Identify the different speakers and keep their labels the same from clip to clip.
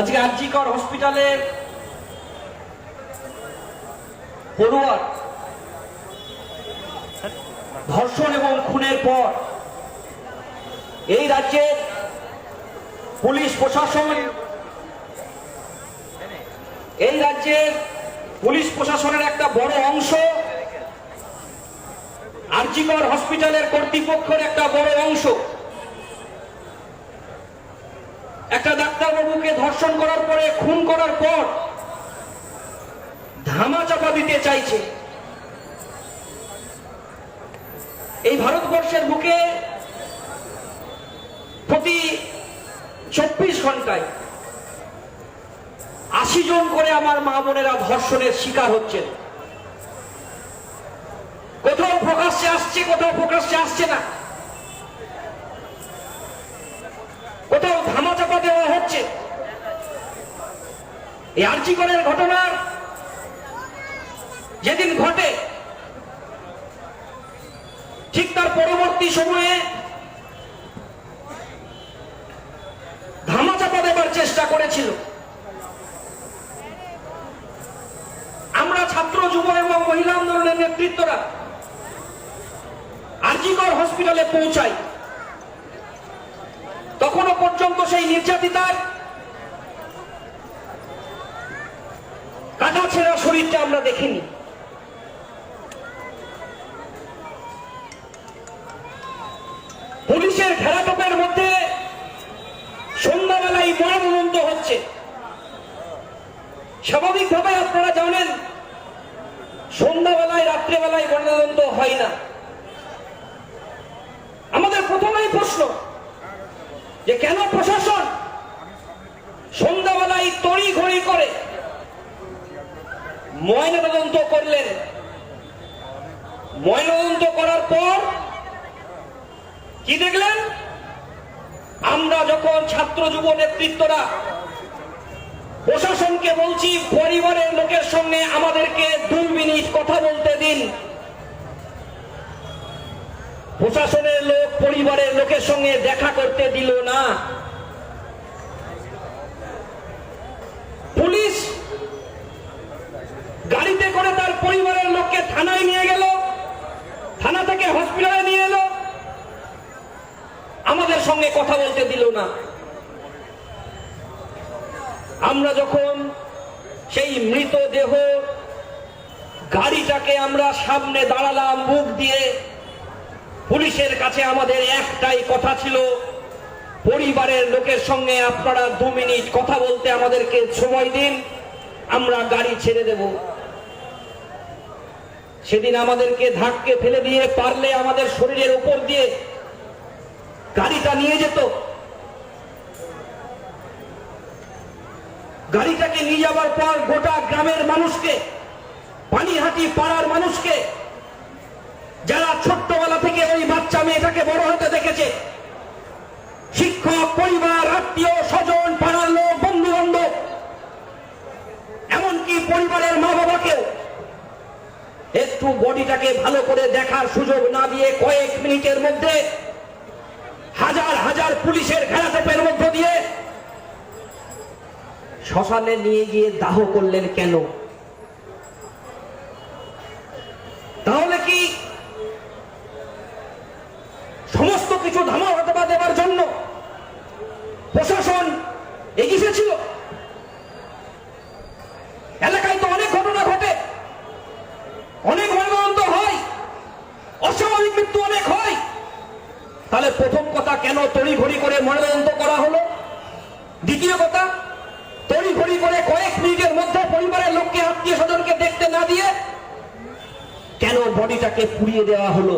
Speaker 1: আজকে আরজিকর হসপিটালের পড়ুয়ার ধর্ষণ এবং খুনের পর এই রাজ্যের পুলিশ প্রশাসন এই রাজ্যের পুলিশ প্রশাসনের একটা বড় অংশ আরজিকর হসপিটালের কর্তৃপক্ষের একটা বড় অংশ। একটা ডাক্তারবাবুকে ধর্ষণ করার পরে, খুন করার পর ধামা চাপা দিতে চাইছে। এই ভারতবর্ষের বুকে প্রতি চব্বিশ ঘন্টায় আশি জন করে আমার মা বোনেরা ধর্ষণের শিকার হচ্ছেন। কোথাও প্রকাশ্যে আসছে, কোথাও প্রকাশ্যে আসছে না। কোথাও ধামা চাপা দেওয়া হচ্ছে এই আর্চিকরের ঘটনার যেদিন ঘটে, ঠিক তার পরবর্তী সময়ে ধামা চাপা দেবার চেষ্টা করেছিল। আমরা ছাত্র, যুব এবং মহিলা আন্দোলনের নেতৃত্বরা আরজিকর হসপিটালে পৌঁছাই। তখনও পর্যন্ত সেই নির্যাতিতার কাটা ছেঁড়া শরীরটা আমরা দেখিনি। পুলিশের ঘেরাটোপের মধ্যে সন্ধ্যাবেলায় মনোনন্দ হচ্ছে। স্বাভাবিকভাবে আপনারা জানেন, সন্ধ্যাবেলায়, রাত্রেবেলায় মনোনন্দ হয় না। আমাদের প্রথমেই প্রশ্ন, যে কেন প্রশাসন সন্ধ্যাবেলায় তড়ি ঘড়ি করে? ময়নাতদন্ত করলেন। ময়নাতদন্ত করার পর কি দেখলেন? আমরা যখন ছাত্র যুব নেতৃত্বরা প্রশাসনকে বলছি, পরিবারের লোকের সঙ্গে আমাদেরকে দুই মিনিট কথা বলতে দিন। প্রশাসনের লোক পরিবারের লোকের সঙ্গে দেখা করতে দিল না পুলিশ গাড়িতে করে তার পরিবারের লোককে থানায় নিয়ে গেল থানা থেকে হসপিটালে নিয়ে এলো আমাদের সঙ্গে কথা বলতে দিল না আমরা যখন সেই মৃতদেহ গাড়িটাকে আমরা সামনে দাঁড়ালাম, মুখ দিয়ে, পুলিশের কাছে আমাদের একটাই কথা ছিল, পরিবারের লোকের সঙ্গে আপনারা দু মিনিট কথা বলতে আমাদেরকে সময় দিন, আমরা গাড়ি ছেড়ে দেব। সেদিন আমাদেরকে ধাক্কে ফেলে দিয়ে পারলে আমাদের শরীরের উপর দিয়ে গাড়িটা নিয়ে যেত। গাড়িটাকে নিয়ে যাবার পর গোটা গ্রামের মানুষকে, পানিহাটি পাড়ার মানুষকে, যারা ছোট্টবেলা থেকে ওই বাচ্চা মেয়েটাকে বড় হতে দেখেছে, শিক্ষক, পরিবার, আত্মীয়, স্বজন, পাড়ার লোক বন্ধু বান্ধব এমনকি পরিবারের মা বাবাকেও একটু বডিটাকে ভালো করে দেখার সুযোগ না দিয়ে কয়েক মিনিটের মধ্যে হাজার হাজার পুলিশের ঘেরাটোপের মধ্য দিয়ে শ্মশানে নিয়ে গিয়ে দাহ করলেন কেন তাহলে কি সমস্ত কিছু ধামা হতবা দেবার জন্য প্রশাসন এগিয়ে ছিল এলাকায় তো অনেক ঘটনা ঘটে অনেক মর্মান্ত হয় অস্বাভাবিক মৃত্যু অনেক হয় তাহলে প্রথম কথা কেন তড়ি ঘড়ি করে মনোনয়ন করা হলো দ্বিতীয় কথা তড়ি ঘড়ি করে কয়েক মিনিটের মধ্যে পরিবারের লোককে আত্মীয় স্বজনকে দেখতে না দিয়ে কেন বডিটাকে পুড়িয়ে দেওয়া হলো।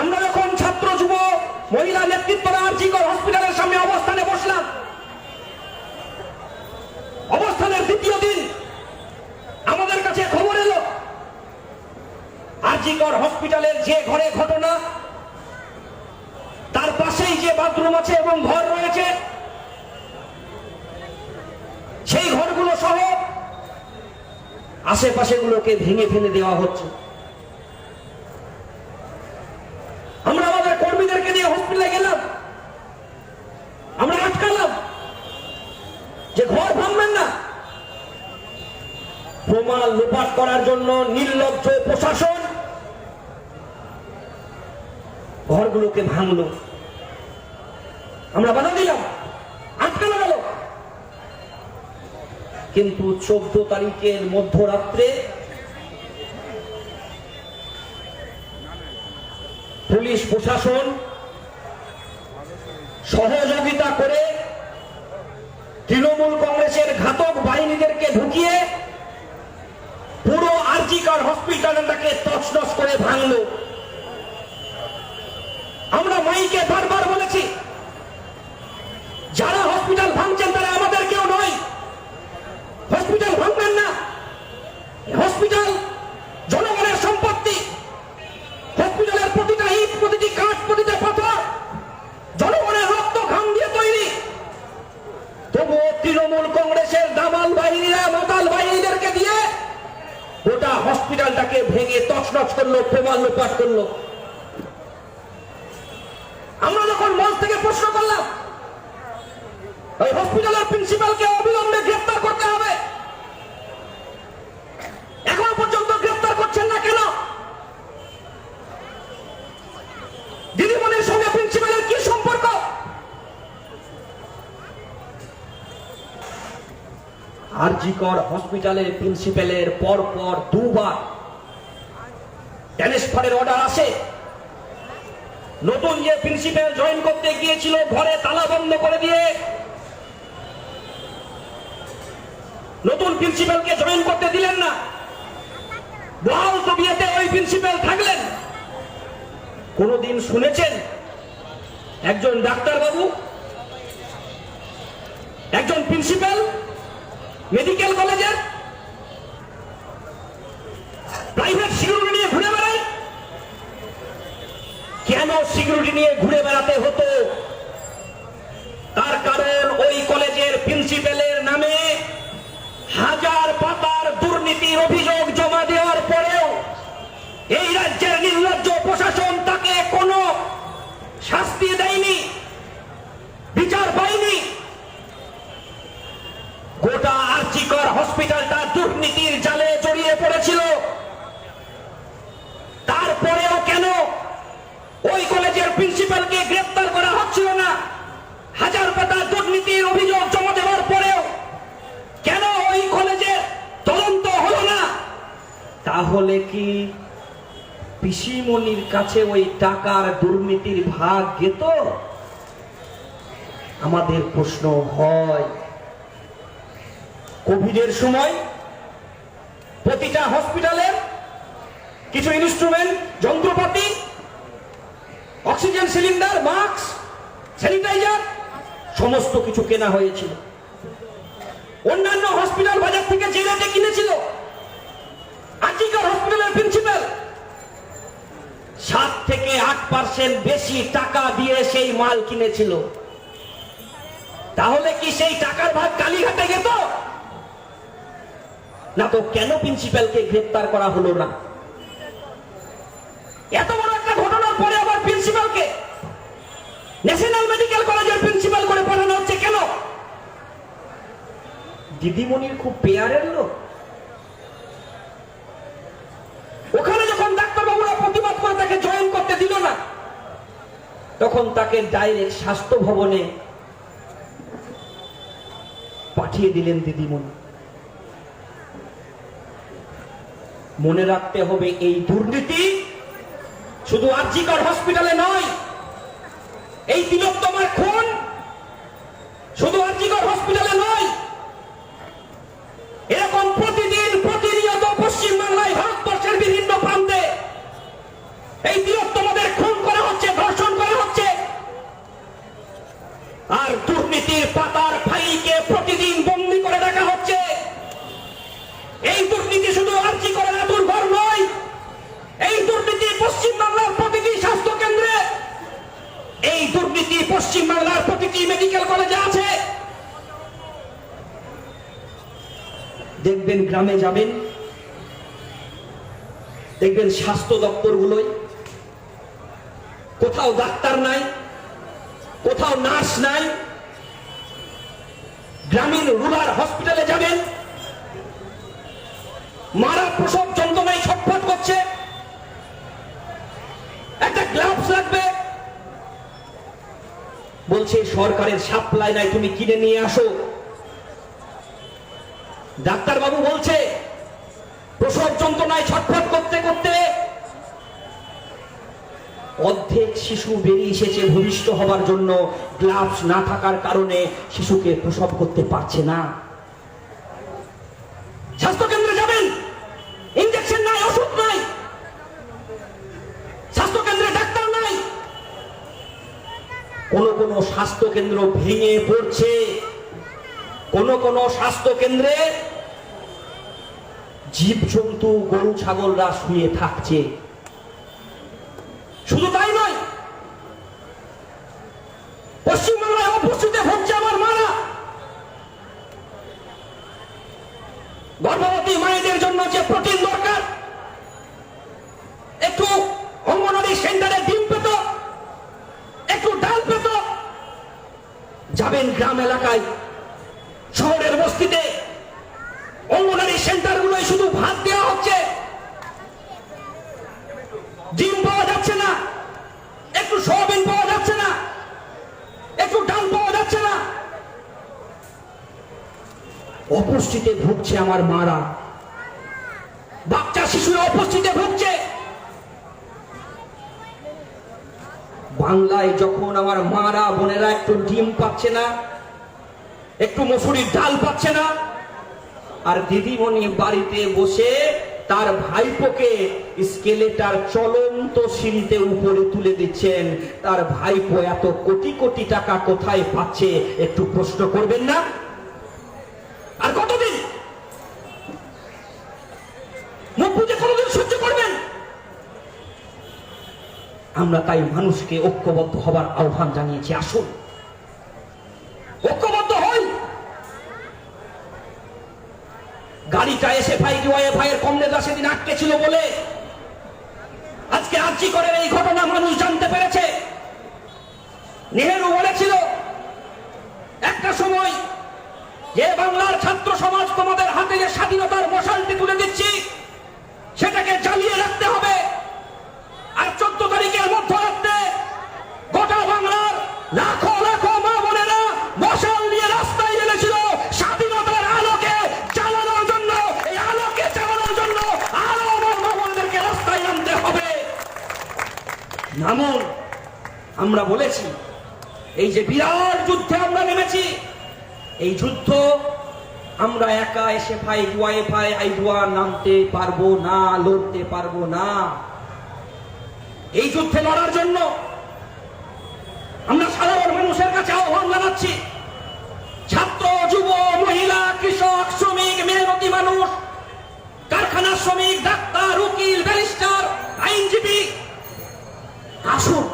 Speaker 1: আমরা যখন ছাত্র, যুব, মহিলা নেতৃত্বরা আর্জিকর হসপিটালের সামনে অবস্থানে বসলাম, অবস্থানের দ্বিতীয় দিন আমাদের কাছে খবর এলো, আর্জিকর হসপিটালের যে ঘরে ঘটনা, তার পাশেই যে বাথরুম আছে এবং ঘর রয়েছে আশেপাশে গুলোকে ভেঙে ফেলে দেওয়া হচ্ছে। আমরা আমাদের কর্মীদেরকে নিয়ে হসপিটালে গেলাম। আমরা আটকালাম। যে ঘর ভাঙবেন না। প্রমাণ লোপাট করার জন্য নির্লজ্জ প্রশাসন ঘরগুলোকে ভাঙল। আমরা বাধা দিলাম। কিন্তু চোদ্দ তারিখের মধ্যরাত্রে পুলিশ প্রশাসন সহযোগিতা করে তৃণমূল কংগ্রেসের ঘাতক বাহিনীদেরকে ঢুকিয়ে পুরো আর্জিকার হসপিটালটাকে তছনছ করে ভাঙলো। আমরা মাইকে বারবার বলেছি যারা হসপিটাল ভাঙছেন তারা আমাদের কেউ নয় হসপিটাল ভাঙবেন না হসপিটাল জনগণের সম্পত্তি হসপিটালের প্রতিটা ইট প্রতিটি কাঠ প্রতিটা পাথর জনগণের রক্ত ঘাম দিয়ে তৈরি তবুও তৃণমূল কংগ্রেসের দামাল বাহিনীরা মাতাল বাহিনীদেরকে দিয়ে গোটা হসপিটালটাকে ভেঙে তছনছ করল প্রমাণ লোপাট করল আমরা যখন মঞ্চ থেকে প্রশ্ন করলাম ওই হসপিটালের প্রিন্সিপালকে অবিলম্বে গ্রেফতার করতে হবে। এখন পর্যন্ত গ্রেফতার করছেন না কেন? দিদিমণির সঙ্গে প্রিন্সিপালের কি সম্পর্ক? আরজিকর হসপিটালের প্রিন্সিপালের পর পর দুবার ট্রান্সফারের অর্ডার আসে। নতুন যে প্রিন্সিপাল জয়েন করতে গিয়েছিল, ঘরে তালা বন্ধ করে দিয়ে নতুন প্রিন্সিপালকে জয়েন করতে দিলেন না। বহাল তবিয়াতে ওই প্রিন্সিপাল থাকলেন। কোনদিন শুনেছেন? একজন ডাক্তার বাবু একজন প্রিন্সিপাল? মেডিকেল কলেজের? প্রাইভেট সিকিউরিটি নিয়ে ঘুরে সিকিউরিটি নিয়ে ঘুরে বেড়াতে হতো। তার কারণ ওই কলেজের প্রিন্সিপালের নামে হাজার পাতার দুর্নীতির অভিযোগ জমা দেওয়ার পরেও এই রাজ্যের নির্লজ্জ প্রশাসন তাকে কোনো শাস্তি দেয়নি, বিচার পায়নি। গোটা আর্চিকর হসপিটালটা দুর্নীতির জালে জড়িয়ে পড়েছিল তারপরেও কেন ওই কলেজের প্রিন্সিপালকে গ্রেফতার করা হচ্ছিল না হাজার পাতা দুর্নীতির অভিযোগ জমা দেওয়ার পরেও কেন ওই কলেজের তদন্ত হলো না তাহলে কি পিসিমণির কাছে ওই টাকার দুর্নীতির ভাগ গেত? আমাদের প্রশ্ন হয়, কোভিডের সময় প্রতিটা হসপিটালের কিছু ইনস্ট্রুমেন্ট যন্ত্রপাতি, অক্সিজেন সিলিন্ডার, মাস্ক, স্যানিটাইজার, সমস্ত কিছু কেনা হয়েছিল। অন্যান্য হসপিটাল বাজার থেকে যে রেটে কিনেছিল হসপিটালের প্রিন্সিপাল সাত থেকে আট পার্সেন্ট বেশি টাকা দিয়ে সেই মাল কিনেছিল। তাহলে কি সেই টাকার ভাগ কালীঘাটে গেত? না তো কেন প্রিন্সিপালকে গ্রেপ্তার করা হলো না? এত বড় একটা ঘটনার পরে আবার প্রিন্সিপালকে ন্যাশনাল মেডিকেল কলেজের প্রিন্সিপাল করে পাঠানো হচ্ছে কেন? দিদিমণির খুব পেয়ারের লোক ওখানে যখন ডাক্তারবাবুরা প্রতিবাদ করে তাকে জয়েন করতে দিল না তখন তাকে ডাইরেক্ট স্বাস্থ্য ভবনে পাঠিয়ে দিলেন দিদিমণি। মনে রাখতে হবে, এই দুর্নীতি শুধু আর্জিকর হসপিটালে নয়, এই তিলোত্তমার খুন শুধু আর্জিকর হসপিটালে নয়, এরকম প্রতিদিন প্রতিনিয়ত পশ্চিমবাংলায় ভারতবর্ষের বিভিন্ন প্রান্তে এই তিলোত্তমাদের খুন করা হচ্ছে ধর্ষণ করা হচ্ছে আর দুর্নীতির পাতার ফাইলকে প্রতিদিন বন্দি করে রাখা হচ্ছে। এই দুর্নীতি শুধু আর্জি করে না দুর্ঘর নয়। এই দুর্নীতি পশ্চিমবাংলার প্রতিটি স্বাস্থ্য কেন্দ্রে, এই দুর্নীতি পশ্চিমবাংলার প্রতিটি মেডিকেল কলেজে আছে। দেখবেন গ্রামে যাবেন, দেখবেন স্বাস্থ্য দপ্তরগুলোয় কোথাও ডাক্তার নাই, কোথাও নার্স নাই রুরাল হসপিটালে যাবেন? মারা প্রসব যন্ত্রণায় ছটফট করছে। একটা গ্লাভস লাগবে। বলছে, সরকারের সাপ্লাই নাই, তুমি কিনে নিয়ে আসো। ডাক্তার বাবু বলছে অর্ধেক শিশু বেরিয়ে এসেছে ভূমিষ্ঠ হবার জন্য। গ্লাভস না থাকার কারণে শিশুকে প্রসব করতে পারছে না। স্বাস্থ্য কেন্দ্রে যাবেন। ইঞ্জেকশন নাই, ওষুধ নাই। স্বাস্থ্য কেন্দ্রে ডাক্তার নাই। কোন কোন স্বাস্থ্য কেন্দ্র ভেঙে পড়ছে। কোন কোন স্বাস্থ্য কেন্দ্রে জীবজন্তু, গরু, ছাগলরা শুয়ে থাকছে শুধু তাই নয় অপুষ্টিতে ভুগছে আমার মারা। গর্ভবতী মায়েদের জন্য যে প্রোটিন দরকার একটু অঙ্গনওয়াড়ি সেন্টারে ডিম পেত একটু ডাল পেত যাবেন গ্রাম এলাকায় শহরের বস্তিতে অঙ্গনওয়াড়ি সেন্টারগুলোয় শুধু ভাত দেওয়া হচ্ছে ডিম পাওয়া যাচ্ছে না একটু সয়াবিন পাওয়া যাচ্ছে না একটু ডাল পাওয়া যাচ্ছে না অপুষ্টিতে ভুগছে আমার মারা। বাচ্চা, শিশুরা অপুষ্টিতে ভুগছে। বাংলায় যখন আমার মারা বোনেরা একটু ডিম পাচ্ছে না, একটু মসুরির ডাল পাচ্ছে না, আর দিদিমণি বাড়িতে বসে তার ভাইপোকে স্কেলেটার চলন্ত সিঁড়িতে উপরে তুলে দিচ্ছেন। তার ভাইপো এত কোটি কোটি টাকা কোথায় পাচ্ছে, একটু প্রশ্ন করবেন না আর কতদিন মুখ বুঝে কতদিন সহ্য করবেন আমরা তাই মানুষকে ঐক্যবদ্ধ হবার আহ্বান জানিয়েছি, আসুন। ঐক্যবদ্ধ হই। গাড়িটা এসে ভাই ডিওয়াই ভাইয়ের কম নেতা সেদিন আটকে ছিল বলে আজকে আর্জি করে এই ঘটনা মানুষ জানতে পেরেছে। নেহেরু বলেছিল, একটা সময় যে বাংলার ছাত্র সমাজ তোমাদের হাতে যে স্বাধীনতার মশালটি তুলে দিচ্ছি, সেটাকে জ্বালিয়ে রাখতে হবে। নামুন। আমরা বলেছি, এই যে বিরাট যুদ্ধে আমরা নেমেছি, এই যুদ্ধ আমরা একা এসে ভাই ওয়াই ভাই আইডুয়া নামতে পারব না, লড়তে পারব না। এই যুদ্ধে লড়ার জন্য আমরা সাধারণ মানুষের কাছে আহ্বান জানাচ্ছি, ছাত্র, যুব, মহিলা, কৃষক, শ্রমিক, মেহনতি মানুষ কারখানা শ্রমিক ডাক্তার উকিল ব্যারিস্টার আইনজীবী আসুন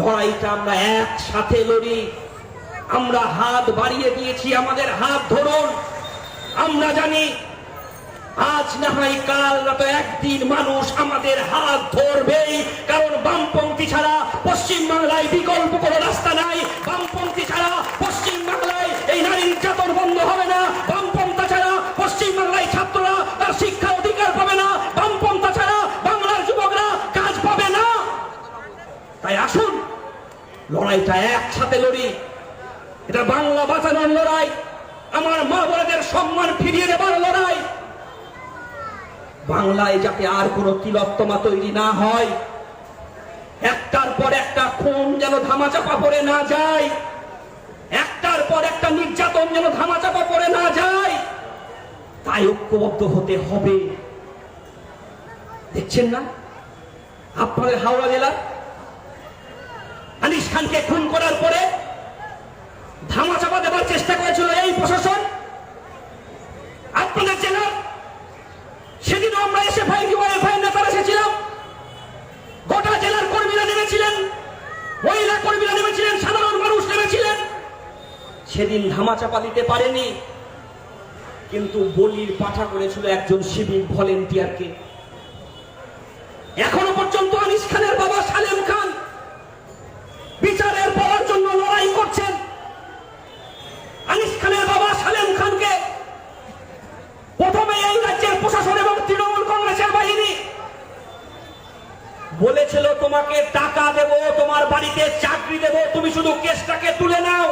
Speaker 1: লড়াইটা আমরা একসাথে লড়ি। আমরা হাত বাড়িয়ে দিয়েছি আমাদের হাত ধরুন। আমরা জানি, আজ না হয় কাল না তো একদিন মানুষ আমাদের হাত ধরবেই। কারণ বামপন্থী ছাড়া পশ্চিম বাংলায় বিকল্প কোনো রাস্তা নাই। বামপন্থী ছাড়া পশ্চিম বাংলায় এই নারী নির্যাতন বন্ধ হবে না। লড়াইটা একসাথে লড়ি। এটা বাংলা বাঁচানোর লড়াই। আমার মা বোনেদের সম্মান ফিরিয়ে দেবার লড়াই। বাংলায় যাতে আর কোনো তিলোত্তমা তৈরি না হয়, একটার পর একটা খুন যেন ধামাচাপা পড়ে না যায়, একটার পর একটা নির্যাতন যেন ধামাচাপা পড়ে না যায়, তাই ঐক্যবদ্ধ হতে হবে। দেখছেন না? আপনাদের হাওড়া জেলা আনিস খানকে খুন করার পরে ধামাচাপা দেওয়ার চেষ্টা করেছিল এই প্রশাসন। আপনাদের জেলার সেদিনও আমরা এসে ভাই ভাই নেতারা এসেছিলাম। গোটা জেলার কর্মীরা নেমেছিলেন, মহিলা কর্মীরা নেমেছিলেন, সাধারণ মানুষ নেমেছিলেন। সেদিন ধামাচাপা দিতে পারেনি, কিন্তু বলির পাঠা করেছিল একজন সিভিক ভলেন্টিয়ারকে। এখনও পর্যন্ত আনিস খানের বাবা সালেম খান বিচারের পাওয়ার জন্য লড়াই করছেন আনিস খানের বাবা সালেম খানকে প্রথমে এই রাজ্যের প্রশাসন বলেছিল তোমাকে টাকা দেব তোমার বাড়িতে চাকরি দেব তুমি শুধু কেসটাকে তুলে নাও।